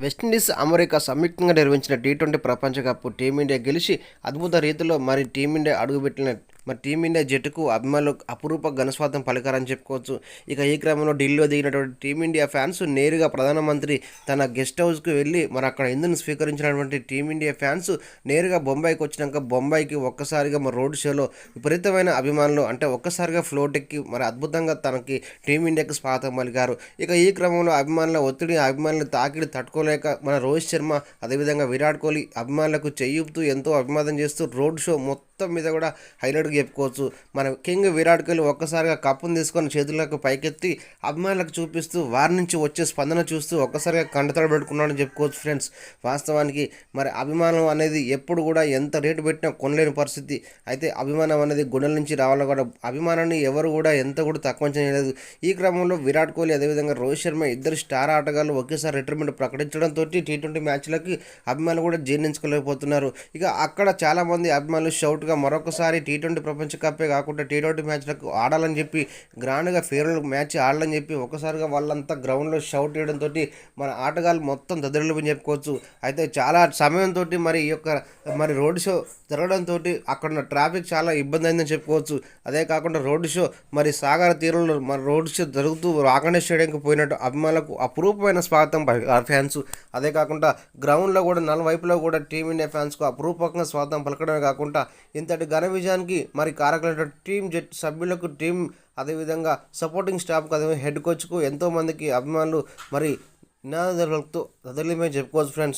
West Indies America సంయుక్తంగా నిర్వహించిన T twenty ప్రపంచ కప్ టీమిండియా గెలిచి అద్భుత రీతిలో మరి టీమిండియా అడుగుపెట్టిన మరి టీమిండియా జట్టుకు అభిమానులు అపురూప ఘనస్వాతం పలికారని చెప్పుకోవచ్చు. ఇక ఈ క్రమంలో ఢిల్లీలో దిగినటువంటి టీమిండియా ఫ్యాన్స్ నేరుగా ప్రధానమంత్రి తన గెస్ట్ హౌస్కి వెళ్ళి మరి అక్కడ ఇందును స్వీకరించినటువంటి టీమిండియా ఫ్యాన్స్ నేరుగా బొంబాయికి వచ్చినాక బొంబాయికి ఒక్కసారిగా మరి రోడ్ షోలో విపరీతమైన అభిమానులు అంటే ఒక్కసారిగా ఫ్లోట్ ఎక్కి మరి అద్భుతంగా తనకి టీమిండియాకి స్వాగతం పలికారు. ఇక ఈ క్రమంలో అభిమానుల ఒత్తిడి అభిమానులు తాకిడి తట్టుకోలేక మన రోహిత్ శర్మ అదేవిధంగా విరాట్ కోహ్లీ అభిమానులకు చెయ్యుపుతూ ఎంతో అభిమానం చేస్తూ రోడ్ షో మొత్తం మొత్తం మీద కూడా హైలైట్గా చెప్పుకోవచ్చు. మన కింగ్ విరాట్ కోహ్లీ ఒక్కసారిగా కప్పును తీసుకొని చేతులకు పైకెత్తి అభిమానులకు చూపిస్తూ వారి నుంచి వచ్చే స్పందన చూస్తూ ఒక్కసారిగా కంటతడ పెట్టుకున్నాడని చెప్పుకోవచ్చు ఫ్రెండ్స్. వాస్తవానికి మరి అభిమానం అనేది ఎప్పుడు కూడా ఎంత రేటు పెట్టినా కొనలేని పరిస్థితి. అయితే అభిమానం అనేది గుండెల నుంచి రావాలని కూడా అభిమానాన్ని ఎవరు కూడా ఎంత కూడా తక్కువ చేయలేదు ఈ క్రమంలో విరాట్ కోహ్లీ అదేవిధంగా రోహిత్ శర్మ ఇద్దరు స్టార్ ఆటగాళ్ళు ఒకేసారి రిటైర్మెంట్ ప్రకటించడంతో టీ ట్వంటీ మ్యాచ్లకి అభిమానులు కూడా జీర్ణించుకోలేకపోతున్నారు. ఇక అక్కడ చాలామంది అభిమానులు గా మరొకసారి టీ ట్వంటీ ప్రపంచ కప్పే కాకుండా టీ ట్వంటీ మ్యాచ్లకు ఆడాలని చెప్పి గ్రాండ్గా ఫేర్వెల్ మ్యాచ్ ఆడాలని చెప్పి ఒకసారిగా వాళ్ళంతా గ్రౌండ్లో షౌట్ చేయడంతో మన ఆటగాళ్ళు మొత్తం దద్దరిల్లని చెప్పుకోవచ్చు. అయితే చాలా సమయంతో మరి ఈ యొక్క మరి రోడ్ షో జరగడంతో అక్కడ ఉన్న ట్రాఫిక్ చాలా ఇబ్బంది అయిందని చెప్పుకోవచ్చు. అదే కాకుండా రోడ్ షో మరి సాగర తీరంలో మరి రోడ్ షో జరుగుతూ రాకనే స్టేడియంకి పోయినట్టు అభిమానులకు అపురూపమైన స్వాగతం ఫ్యాన్స్. అదే కాకుండా గ్రౌండ్లో కూడా నలువైపులో కూడా టీమిండియా ఫ్యాన్స్కు అపురూపకంగా స్వాగతం పలకడమే కాకుండా ఇంతటి ఘన విజయానికి మరి కారకులైన టీం జట్ సభ్యులకు టీం అదేవిధంగా సపోర్టింగ్ స్టాఫ్కు అదే హెడ్ కోచ్కు ఎంతోమందికి అభిమానులు మరి నినాదాలతో వదిలిమే చెప్పుకోవచ్చు ఫ్రెండ్స్.